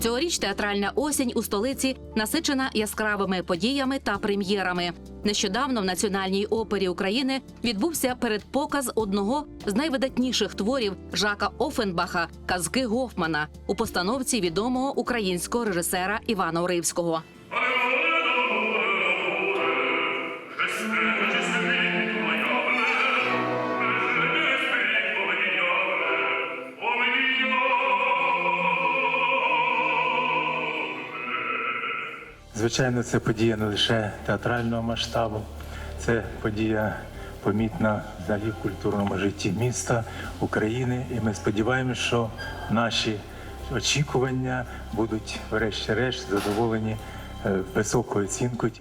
Цьогоріч театральна осінь у столиці насичена яскравими подіями та прем'єрами. Нещодавно в Національній опері України відбувся передпоказ одного з найвидатніших творів Жака Офенбаха Казки Гофмана у постановці відомого українського режисера Івана Уривського. Звичайно, це подія не лише театрального масштабу, це подія помітна взагалі в культурному житті міста України. І ми сподіваємося, що наші очікування будуть, врешті-решт, задоволені е, високою оцінкою.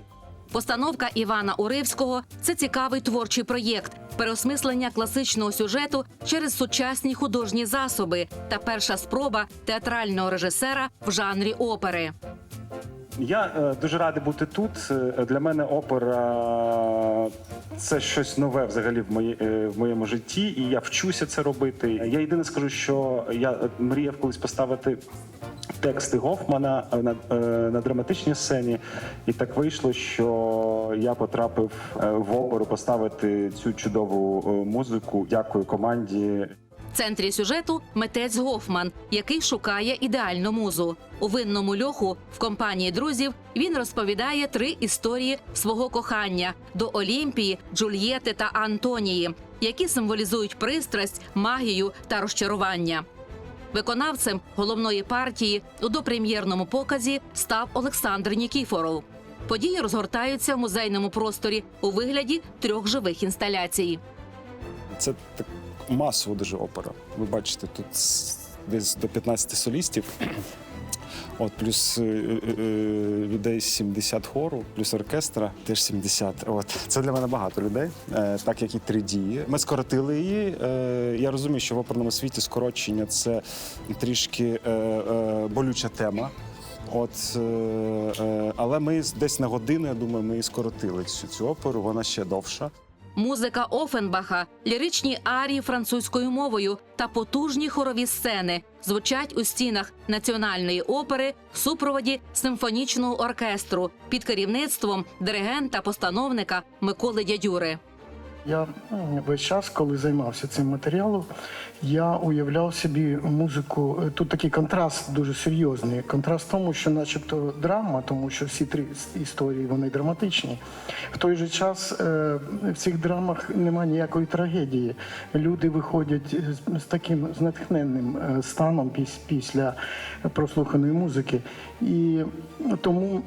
Постановка Івана Уривського це цікавий творчий проєкт, переосмислення класичного сюжету через сучасні художні засоби та перша спроба театрального режисера в жанрі опери. Я е, дуже радий бути тут. Е, Для мене опера це щось нове взагалі в, мої, е, в моєму житті, і я вчуся це робити. Я єдине скажу, що я е, мріяв колись поставити. Тексти Гофмана е, на, е, на драматичній сцені, і так вийшло, що я потрапив е, в оперу поставити цю чудову е, музику. Дякую команді. В центрі сюжету митець Гофман, який шукає ідеальну музу. У винному льоху в компанії друзів він розповідає три історії свого кохання до Олімпії, Джульєти та Антонії, які символізують пристрасть, магію та розчарування. Виконавцем головної партії у допрем'єрному показі став Олександр Нікіфоров. Події розгортаються в музейному просторі у вигляді трьох живих інсталяцій. Це так масова дуже опера. Ви бачите, тут десь до 15 солістів. От, плюс е, е, е, людей 70 хору, плюс оркестра теж 70. От це для мене багато людей, е, так як і три дії. Ми скоротили її. Е, я розумію, що в оперному світі скорочення це трішки е, е, болюча тема. От, е, е, але ми десь на годину, я думаю, ми скоротили цю, цю оперу. Вона ще довша. Музика Офенбаха, ліричні арії французькою мовою та потужні хорові сцени звучать у стінах національної опери в супроводі симфонічного оркестру під керівництвом диригента-постановника Миколи Дядюри. Я весь час, коли займався цим матеріалом, я уявляв собі музику. е, Тут такий контраст дуже серйозний. Контраст в тому, що, начебто, драма, тому що всі три історії вони драматичні. В той же час е, в цих драмах немає ніякої трагедії. Люди виходять з, таким з е, станом після прослуханої музики. І тому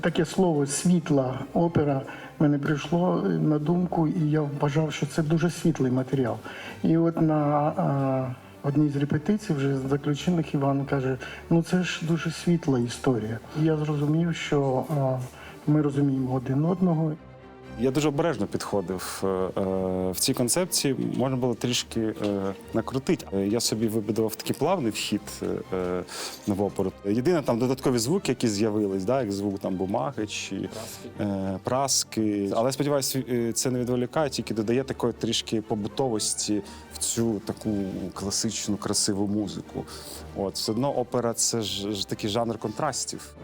таке слово світла опера мене прийшло на думку, і я вважав, що це дуже світлий матеріал. І от на одній з репетицій, вже заключених, Іван каже: ну це ж дуже світла історія. І я зрозумів, що а, ми розуміємо один одного. Я дуже обережно підходив е, е, в цій концепції. Можна було трішки е, накрутити. Я собі вибудував такий плавний вхід в оперу. Єдине там додаткові звуки, які з'явились, да, як звук там бумаги чи е, праски. Але сподіваюся, це не відволікає, тільки додає такої трішки побутовості в цю таку класичну красиву музику. От все одно опера це ж такий жанр контрастів.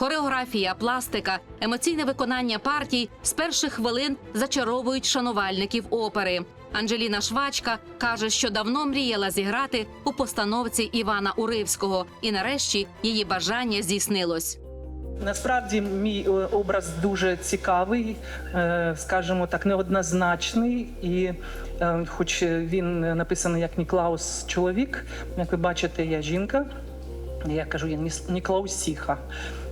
Хореографія, пластика, емоційне виконання партій з перших хвилин зачаровують шанувальників опери. Анджеліна Швачка каже, що давно мріяла зіграти у постановці Івана Уривського, і нарешті її бажання здійснилось. Насправді мій е, образ дуже цікавий, е, скажімо так, неоднозначний. І е, хоч він написаний як Ніклаус чоловік, як ви бачите, я жінка. Я кажу, я Ніклаусіха.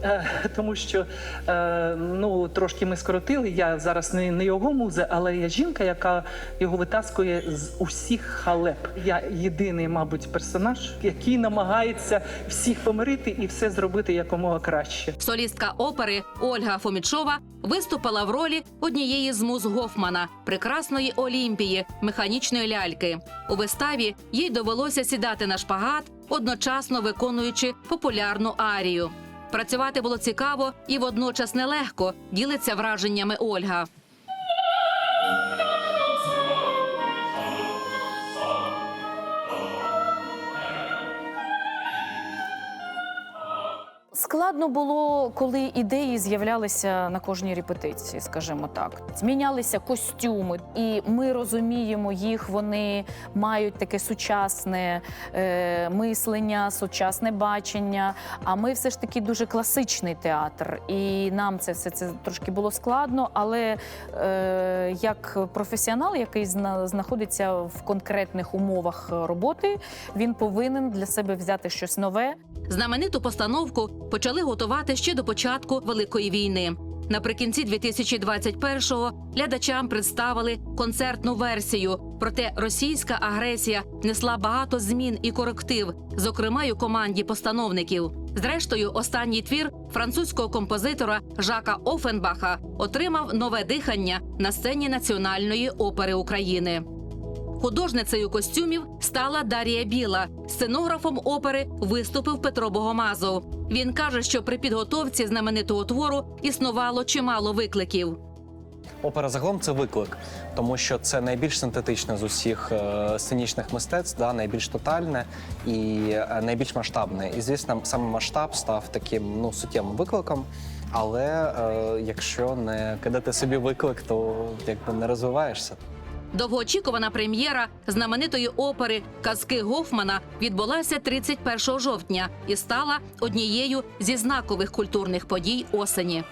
Е, Тому що е, ну, трошки ми скоротили. Я зараз не, не його муза, але я жінка, яка його витаскує з усіх халеп. Я єдиний, мабуть, персонаж, який намагається всіх помирити і все зробити якомога краще. Солістка опери Ольга Фомічова виступила в ролі однієї з муз Гофмана, прекрасної Олімпії, механічної ляльки. У виставі їй довелося сідати на шпагат, одночасно виконуючи популярну арію. Працювати було цікаво і водночас нелегко. Ділиться враженнями Ольга. Складно було, коли ідеї з'являлися на кожній репетиції, скажімо так. Змінялися костюми, і ми розуміємо їх. Вони мають таке сучасне е, мислення, сучасне бачення. А ми все ж таки дуже класичний театр, і нам це все це трошки було складно. Але е, як професіонал, який зна- знаходиться в конкретних умовах роботи, він повинен для себе взяти щось нове. Знамениту постановку почали готувати ще до початку Великої війни. Наприкінці 2021-го глядачам представили концертну версію. Проте російська агресія несла багато змін і коректив, зокрема й у команді постановників. Зрештою, останній твір французького композитора Жака Офенбаха отримав нове дихання на сцені Національної опери України. Художницею костюмів стала Дарія Біла. Сценографом опери виступив Петро Богомазов. Він каже, що при підготовці знаменитого твору існувало чимало викликів. Опера загалом це виклик, тому що це найбільш синтетичне з усіх е, сценічних мистецтв, да, найбільш тотальне і е, найбільш масштабне. І звісно, саме масштаб став таким ну суттєвим викликом. Але е, якщо не кидати собі виклик, то якби не розвиваєшся. Довгоочікувана прем'єра знаменитої опери Казки Гофмана відбулася 31 жовтня і стала однією зі знакових культурних подій осені.